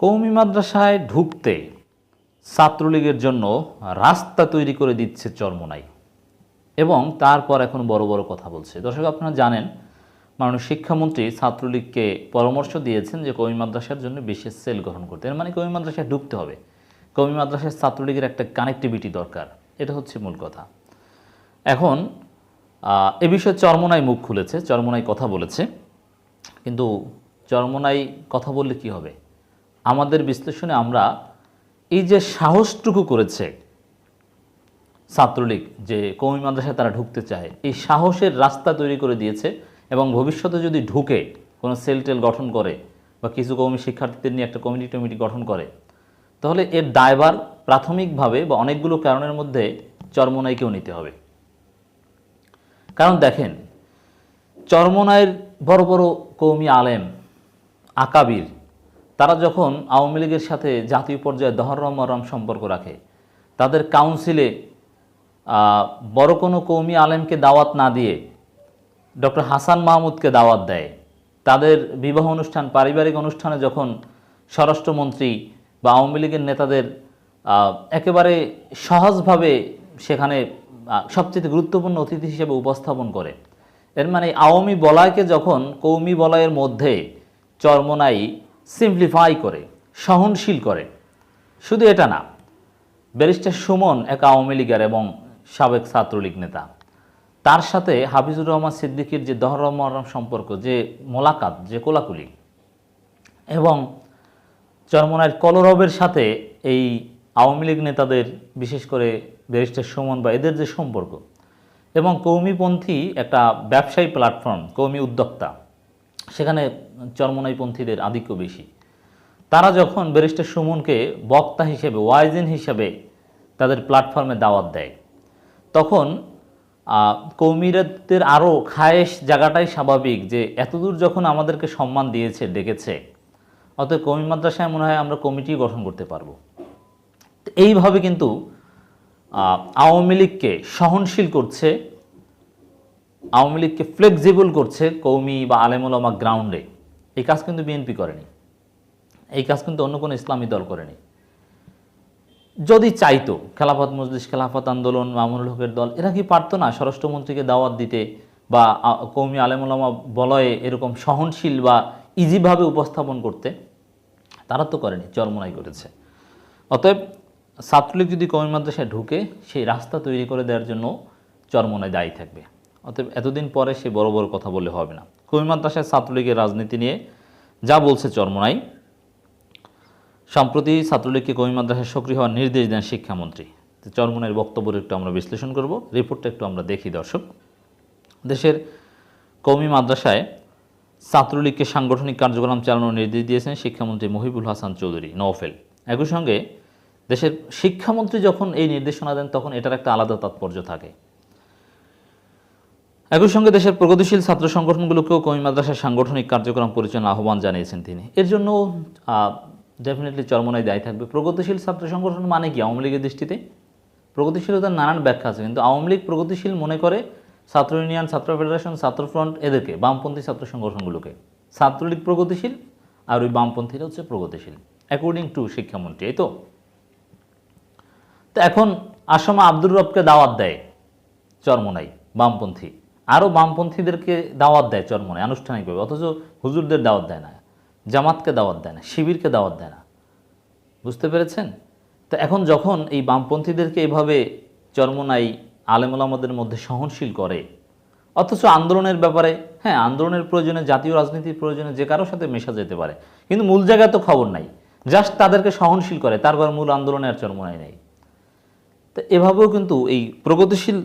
কৌমি মাদ্রাসায় ঢুকতে ছাত্রলীগের জন্য রাস্তা তৈরি করে দিচ্ছে চরমোনাই। এবং তারপর এখন বড় বড় কথা বলছে। দর্শক, আপনারা জানেন, মাননীয় শিক্ষামন্ত্রী ছাত্রলীগকে পরামর্শ দিয়েছেন যে কৌমি মাদ্রাসার জন্য বিশেষ সেল গ্রহণ করতে। এর মানে কৌমি মাদ্রাসায় ঢুকতে হবে। কৌমি মাদ্রাসায় ছাত্রলীগের একটা কানেক্টিভিটি দরকার। এটা হচ্ছে মূল কথা। এখন এ বিষয়ে চরমোনাই মুখ খুলেছে, চরমোনাই কথা বলেছে। কিন্তু চরমোনাই কথা বললে কি হবে? আমাদের বিশ্লেষণে আমরা এই যে সাহসটুকু করেছে ছাত্রলীগ যে কৌমি মাদ্রাসায় তারা ঢুকতে চায়, এই সাহসের রাস্তা তৈরি করে দিয়েছে এবং ভবিষ্যতে যদি ঢুকে, কোনো সেল টেল গঠন করে বা কিছু কৌমি শিক্ষার্থীদের নিয়ে একটা কমিটি টমিটি গঠন করে, তাহলে এর দায়বার প্রাথমিকভাবে বা অনেকগুলো কারণের মধ্যে চরমোনাইকেও নিতে হবে। কারণ দেখেন, চরমোনাইয়ের বড় বড় কৌমি আলেম, আকাবির তারা যখন আওয়ামী লীগের সাথে জাতীয় পর্যায়ে দহরম মরম সম্পর্ক রাখে, তাদের কাউন্সিলে বড় কোনো কৌমি আলেমকে দাওয়াত না দিয়ে ডক্টর হাসান মাহমুদকে দাওয়াত দেয়। তাদের বিবাহ অনুষ্ঠান, পারিবারিক অনুষ্ঠানে যখন স্বরাষ্ট্রমন্ত্রী বা আওয়ামী লীগের নেতাদের একেবারে সহজভাবে সেখানে সবচেয়ে গুরুত্বপূর্ণ অতিথি হিসেবে উপস্থাপন করে। এর মানে আওয়ামী বলয়কে যখন কৌমি বলয়ের মধ্যে চরমনাই সিম্পলিফাই করে, সহনশীল করে। শুধু এটা না, ব্যারিস্টার সুমন এক আওয়ামী লীগের এবং সাবেক ছাত্রলীগ নেতা। তার সাথে হাফিজুর রহমান সিদ্দিকীর যে দহরম মহরম সম্পর্ক, যে মোলাকাত, যে কোলাকুলি, এবং চরমনায়ের কলরবের সাথে এই আওয়ামী লীগ নেতাদের, বিশেষ করে ব্যারিস্টার সুমন বা এদের যে সম্পর্ক, এবং কৌমিপন্থী একটা ব্যবসায়ী প্ল্যাটফর্ম কৌমি উদ্যোক্তা সেখানে চরমনাইপন্থীদের আধিক্য বেশি। তারা যখন ব্যারিস্টার সুমনকে বক্তা হিসেবে, ওয়াইজেন হিসেবে তাদের প্ল্যাটফর্মে দাওয়াত দেয়, তখন কৌমিরাদের আরও খায়েশ জায়গাটাই স্বাভাবিক যে এতদূর যখন আমাদেরকে সম্মান দিয়েছে, ডেকেছে, অতএব কৌমি মাদ্রাসায় মনে হয় আমরা কমিটি গঠন করতে পারব। এইভাবে কিন্তু আওয়ামী লীগকে সহনশীল করছে আওয়ামী লীগকে ফ্লেক্সিবল করছে কৌমি বা আলেমুলামা গ্রাউন্ডে এই কাজ কিন্তু বিএনপি করেনি। এই কাজ কিন্তু অন্য কোনো ইসলামী দল করেনি। যদি চাইতো খেলাফত মজলিস, খেলাফত আন্দোলন, মামুনুল হকের দল, এরা কি পারতো না স্বরাষ্ট্রমন্ত্রীকে দাওয়াত দিতে বা কৌমি আলেমুলামা বলয়ে এরকম সহনশীল বা ইজিভাবে উপস্থাপন করতে? তারা তো করেনি, চরমনাই করেছে। অতএব ছাত্রলীগ যদি কৌমি মাদ্রাসায় ঢুকে, সেই রাস্তা তৈরি করে দেওয়ার জন্য চরমনায় দায়ী থাকবে। অতএব এতদিন পরে সে বড় বড় কথা বলে হবে না। কবি মাদ্রাসায় ছাত্রলীগের রাজনীতি নিয়ে যা বলছে চরমনাই সম্প্রতি ছাত্রলীগকে কবি মাদ্রাসায় সক্রিয় হওয়ার নির্দেশ দেন শিক্ষামন্ত্রী। তো চরমনের বক্তব্য একটু আমরা বিশ্লেষণ করব, রিপোর্টটা একটু আমরা দেখি, দর্শক। দেশের কৌমি মাদ্রাসায় ছাত্রলীগকে সাংগঠনিক কার্যক্রম চালানোর নির্দেশ দিয়েছেন শিক্ষামন্ত্রী মহিবুল হাসান চৌধুরী, নওফেল। একই সঙ্গে দেশের শিক্ষামন্ত্রী যখন এই নির্দেশনা দেন, তখন এটার একটা আলাদা তাৎপর্য থাকে। একই সঙ্গে দেশের প্রগতিশীল ছাত্র সংগঠনগুলোকেও কমি মাদ্রাসার সাংগঠনিক কার্যক্রম পরিচালনার আহ্বান জানিয়েছেন তিনি। এর জন্য ডেফিনেটলি চরমনায় দায়ী থাকবে। প্রগতিশীল ছাত্র সংগঠন মানে কি? আওয়ামী লীগের দৃষ্টিতে? প্রগতিশীলতার নানান ব্যাখ্যা আছে, কিন্তু আওয়ামী লীগ প্রগতিশীল মনে করে ছাত্র ইউনিয়ন, ছাত্র ফেডারেশন, ছাত্র ফ্রন্ট এদেরকে, বামপন্থী ছাত্র সংগঠনগুলোকে। ছাত্রলীগ প্রগতিশীল আর ওই বামপন্থীরা হচ্ছে প্রগতিশীল অ্যাকর্ডিং টু শিক্ষামন্ত্রী, এই তো? তো এখন আসমা আব্দুর রবকে দাওয়াত দেয় চরমনাই বামপন্থী। আরও বামপন্থীদেরকে দাওয়াত দেয় চরমনাই আনুষ্ঠানিকভাবে, অথচ হুজুরদের দাওয়াত দেয় না, জামাতকে দাওয়াত দেয় না, শিবিরকে দাওয়াত দেয় না। বুঝতে পেরেছেন? তো এখন যখন এই বামপন্থীদেরকে এভাবে চরমনাই আলেমুলামাদের মধ্যে সহনশীল করে, অথচ আন্দোলনের ব্যাপারে হ্যাঁ আন্দোলনের প্রয়োজনে, জাতীয় রাজনীতির প্রয়োজনে যে কারোর সাথে মেশা যেতে পারে, কিন্তু মূল জায়গায় তো খবর নাই। জাস্ট তাদেরকে সহনশীল করে, তারপর মূল আন্দোলনে আর চরমনাই নেই। তো এভাবেও কিন্তু এই প্রগতিশীল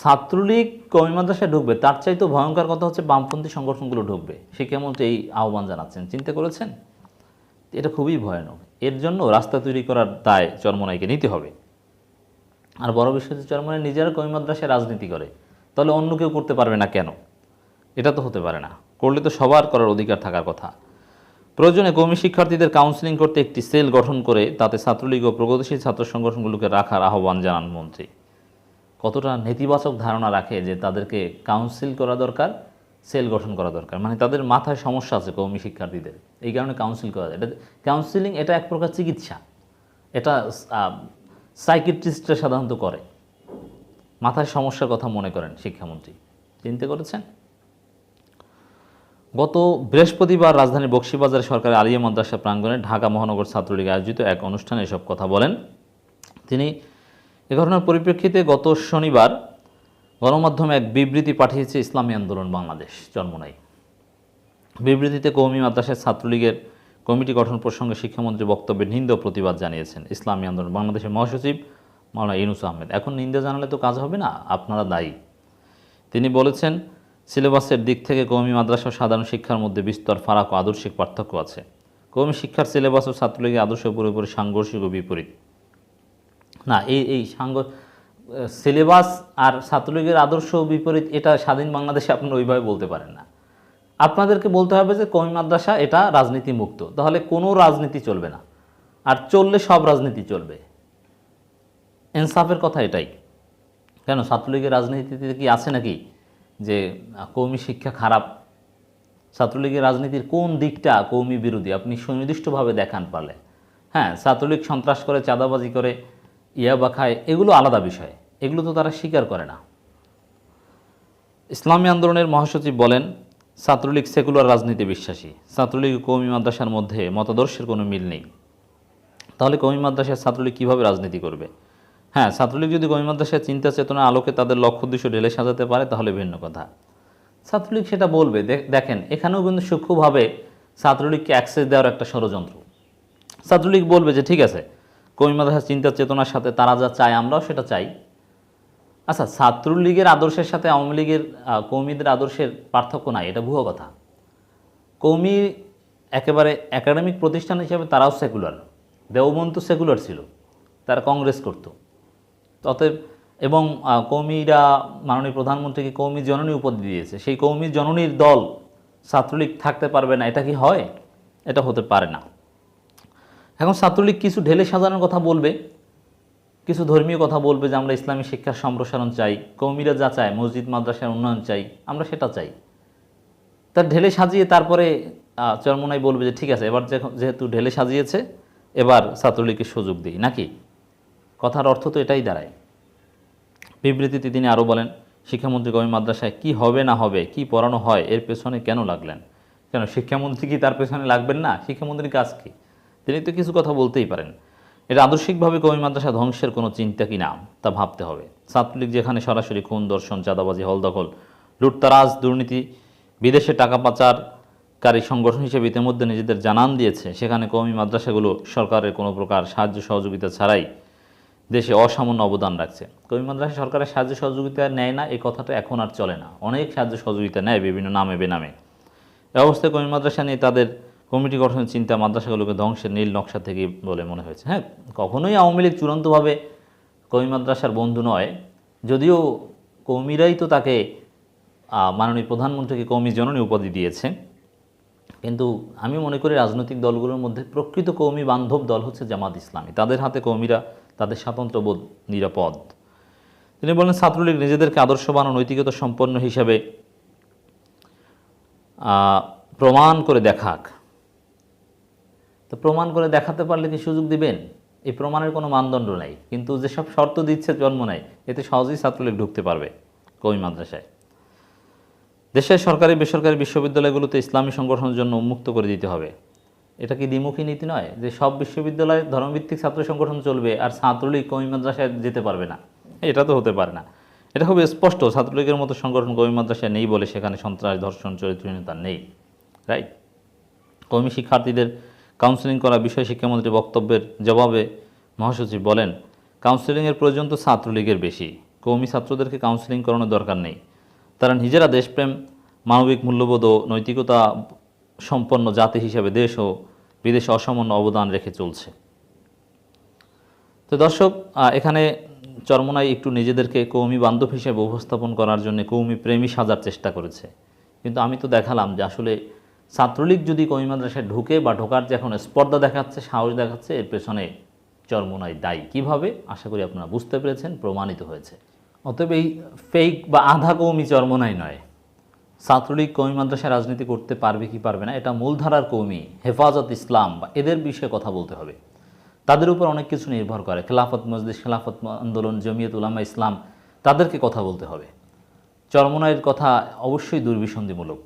ছাত্রলীগ কমি মাদ্রাসায় ঢুকবে, তার চাইতে ভয়ঙ্কর কথা হচ্ছে বামপন্থী সংগঠনগুলো ঢুকবে। সে শিক্ষামন্ত্রী এই আহ্বান জানাচ্ছেন। চিন্তা করেছেন? এটা খুবই ভয়ানক। এর জন্য রাস্তা তৈরি করার দায় চরমনাইকে নিতে হবে। আর বড় বিষয় হচ্ছে চরমনাই নিজেরা কমি মাদ্রাসায় রাজনীতি করে। তাহলে অন্য কেউ করতে পারবে না কেন? এটা তো হতে পারে না। করলে তো সবার করার অধিকার থাকার কথা। প্রয়োজনে কৌমি শিক্ষার্থীদের কাউন্সিলিং করতে একটি সেল গঠন করে, তাতে ছাত্রলীগ ও প্রগতিশীল ছাত্র সংগঠনগুলোকে রাখার আহ্বান জানান মন্ত্রী। কতটা নেতিবাচক ধারণা রাখে যে তাদেরকে কাউন্সিল করা দরকার সেল গঠন করা দরকার? মানে তাদের মাথায় সমস্যা আছে কৌমি শিক্ষার্থীদের। এই কারণে কাউন্সিল করা যায়। এটা কাউন্সিলিং এটা এক প্রকার চিকিৎসা। এটা সাইকিট্রিস্টরা সাধারণত করে। মাথায় সমস্যার কথা মনে করেন শিক্ষামন্ত্রী। চিন্তা করেছেন গত বৃহস্পতিবার রাজধানীর বক্সিবাজারে সরকারি আলিয়া মাদ্রাসা প্রাঙ্গণে ঢাকা মহানগর ছাত্রলীগ আয়োজিত এক অনুষ্ঠানে এসব কথা বলেন। তিনি এ ঘটনার পরিপ্রেক্ষিতে গত শনিবার গণমাধ্যমে এক বিবৃতি পাঠিয়েছে ইসলামী আন্দোলন বাংলাদেশ চরমনাই বিবৃতিতে কৌমি মাদ্রাসায় ছাত্রলীগের কমিটি গঠন প্রসঙ্গে শিক্ষামন্ত্রী বক্তব্যে নিন্দা প্রতিবাদ জানিয়েছেন ইসলামী আন্দোলন বাংলাদেশের মহাসচিব মাওলানা ইউনুস আহমেদ। এখন নিন্দা জানালে তো কাজ হবে না, আপনারা দায়ী। তিনি বলেছেন, সিলেবাসের দিক থেকে কৌমি মাদ্রাসা ও সাধারণ শিক্ষার মধ্যে বিস্তর ফারাক ও আদর্শিক পার্থক্য আছে। কৌমি শিক্ষার সিলেবাস ও ছাত্রলীগের আদর্শ পুরোপুরি সাংঘর্ষিক ও বিপরীত। না, এই এই সাংঘ সিলেবাস আর ছাত্রলীগের আদর্শ বিপরীত এটা স্বাধীন বাংলাদেশে আপনারা ওইভাবে বলতে পারেন না। আপনাদেরকে বলতে হবে যে কৌমি মাদ্রাসা এটা রাজনীতি মুক্ত তাহলে কোনো রাজনীতি চলবে না। আর চললে সব রাজনীতি চলবে। ইনসাফের কথা এটাই। কেন, ছাত্রলীগের রাজনীতিতে কি আছে নাকি যে কৌমি শিক্ষা খারাপ? ছাত্রলীগের রাজনীতির কোন দিকটা কৌমি বিরোধী? আপনি সুনির্দিষ্টভাবে দেখান পারলে। হ্যাঁ ছাত্রলীগ সন্ত্রাস করে, চাঁদাবাজি করে ইয়াবা খায়, এগুলো আলাদা বিষয়। এগুলো তো তারা স্বীকার করে না। ইসলামী আন্দোলনের মহাসচিব বলেন, ছাত্রলীগ সেকুলার রাজনীতি বিশ্বাসী। ছাত্রলীগ কৌমি মাদ্রাসার মধ্যে মতাদর্শের কোনো মিল নেই। তাহলে কৌমি মাদ্রাসার ছাত্রলীগ কীভাবে রাজনীতি করবে? হ্যাঁ ছাত্রলীগ যদি কৌমি মাদ্রাসার চিন্তা চেতনা আলোকে তাদের লক্ষ্য উদ্দেশ্য ঢেলে সাজাতে পারে, তাহলে ভিন্ন কথা। ছাত্রলীগ সেটা বলবে দেখেন, এখানেও কিন্তু সূক্ষ্মভাবে ছাত্রলীগকে অ্যাক্সেস দেওয়ার একটা ষড়যন্ত্র। ছাত্রলীগ বলবে যে, ঠিক আছে কৌমি মাদ্রাসার চিন্তা চেতনার সাথে তারা যা চায় আমরাও সেটা চাই। আচ্ছা ছাত্রলীগের আদর্শের সাথে আওয়ামী লীগের কৌমিদের আদর্শের পার্থক্য নাই, এটা ভুয়ো কথা। কৌমি একেবারে একাডেমিক প্রতিষ্ঠান হিসেবে তারাও সেকুলার। দেওবন্ত সেকুলার ছিল, তারা কংগ্রেস করত। অতএব, এবং কৌমিরা মাননীয় প্রধানমন্ত্রীকে কৌমি জননী উপাধি দিয়েছে। সেই কৌমি জননীর দল ছাত্রলীগ থাকতে পারবে না, এটা কি হয়? এটা হতে পারে না। এখন ছাত্রলীগ কিছু ঢেলে সাজানোর কথা বলবে, কিছু ধর্মীয় কথা বলবে যে আমরা ইসলামী শিক্ষার সম্প্রসারণ চাই, কৌমিরা যা চায়, মসজিদ, মাদ্রাসার উন্নয়ন চাই, আমরা সেটা চাই। তার ঢেলে সাজিয়ে তারপরে চরমোনাই বলবে যে ঠিক আছে, এবার যেহেতু ঢেলে সাজিয়েছে, এবার ছাত্রলীগকে সুযোগ দিই, নাকি? কথার অর্থ তো এটাই দাঁড়ায়। বিবৃতিতে তিনি আরও বলেন, শিক্ষামন্ত্রী কবি মাদ্রাসায় কি হবে না হবে, কি পড়ানো হয়, এর পেছনে কেন লাগলেন? কেন, শিক্ষামন্ত্রী কি তার পেছনে লাগবেন না? শিক্ষামন্ত্রীর কাজ কি? তিনি তো কিছু কথা বলতেই পারেন। এটা আদর্শিকভাবে কবি মাদ্রাসা ধ্বংসের কোনো চিন্তা কি না, তা ভাবতে হবে। ছাত্রলীগ যেখানে সরাসরি খুন, দর্শন, চাঁদাবাজি, হলদখল, লুটতারাজ, দুর্নীতি, বিদেশে টাকা পাচারকারী সংগঠন হিসেবে ইতিমধ্যে নিজেদের জানান দিয়েছে, সেখানে কওমি মাদ্রাসাগুলো সরকারের কোনো প্রকার সাহায্য সহযোগিতা ছাড়াই দেশে অসামান্য অবদান রাখছে। কবি মাদ্রাসা সরকারের সাহায্য সহযোগিতা নেয় না এই কথাটা এখন আর চলে না। অনেক সাহায্য সহযোগিতা নেয় বিভিন্ন নামে বেনামে। এ অবস্থায় কমি মাদ্রাসা নিয়ে তাদের কমিটি গঠনের চিন্তা, মাদ্রাসাগুলোকে ধ্বংসের নীল নকশা থেকে বলে মনে হয়েছে। হ্যাঁ কখনোই আওয়ামী লীগ চূড়ান্তভাবে কমি মাদ্রাসার বন্ধু নয়। যদিও কৌমিরাই তো তাকে মাননীয় প্রধানমন্ত্রীকে কৌমি জননী উপাধি দিয়েছে। কিন্তু আমি মনে করি রাজনৈতিক দলগুলোর মধ্যে প্রকৃত কৌমি বান্ধব দল হচ্ছে জামাত ইসলামী। তাদের হাতে কৌমিরা তাদের স্বাতন্ত্র্যবোধ, নিরাপদ। তিনি বলেন, ছাত্রলীগ নিজেদেরকে আদর্শবান ও নৈতিকতা সম্পন্ন হিসাবে প্রমাণ করে দেখাক। তো প্রমাণ করে দেখাতে পারলে কি সুযোগ দিবেন। এই প্রমাণের কোনো মানদণ্ড নাই। কিন্তু যেসব শর্ত দিচ্ছে জন্ম নেয় এতে সহজেই ছাত্রলীগ ঢুকতে পারবে কবি মাদ্রাসায়। দেশের সরকারি, বেসরকারি বিশ্ববিদ্যালয়গুলোতে ইসলামী সংগঠনের জন্য উন্মুক্ত করে দিতে হবে। এটা কি দ্বিমুখী নীতি নয় যে সব বিশ্ববিদ্যালয়ে ধর্মভিত্তিক ছাত্র সংগঠন চলবে আর ছাত্রলীগ কবি মাদ্রাসায় যেতে পারবে না? এটা তো হতে পারে না। এটা খুব স্পষ্ট, ছাত্রলীগের মতো সংগঠন কবি মাদ্রাসায় নেই বলে সেখানে সন্ত্রাস, ধর্ষণ, চরিত্রহীনতা নেই রাইট কর্মী শিক্ষার্থীদের কাউন্সেলিং করা বিষয় শিক্ষামন্ত্রী বক্তব্যের জবাবে মহাসচিব বলেন, কাউন্সেলিংয়ের প্রয়োজন তো ছাত্রলীগের বেশি। কৌমি ছাত্রদেরকে কাউন্সেলিং করানোর দরকার নেই। তারা নিজেরা দেশপ্রেম, মানবিক মূল্যবোধ ও নৈতিকতা সম্পন্ন জাতি হিসেবে দেশ ও বিদেশে অসামান্য অবদান রেখে চলছে। তো দর্শক এখানে চরমনাই একটু নিজেদেরকে কৌমি বান্ধব হিসেবে উপস্থাপন করার জন্য কৌমি প্রেমী সাজার চেষ্টা করেছে। কিন্তু আমি তো দেখালাম যে আসলে ছাত্রলীগ যদি কৌমি মাদ্রাসায় ঢুকে বা ঢোকার যে এখন স্পর্ধা দেখাচ্ছে, সাহস দেখাচ্ছে, এর পেছনে চরমনাই দায়ী। কীভাবে? আশা করি আপনারা বুঝতে পেরেছেন, প্রমাণিত হয়েছে। অতএব এই ফেক বা আধা কৌমি চরমনাই নয়। ছাত্রলীগ কৌমি মাদ্রাসায় রাজনীতি করতে পারবে কি পারবে না, এটা মূলধারার কৌমি, হেফাজত ইসলাম বা এদের বিষয়ে কথা বলতে হবে। তাদের উপর অনেক কিছু নির্ভর করে। খেলাফত মজলিস, খেলাফত আন্দোলন, জমিয়ত উলামা ইসলাম, তাদেরকে কথা বলতে হবে। চরমনাইয়ের কথা অবশ্যই দুর্বিসন্ধিমূলক।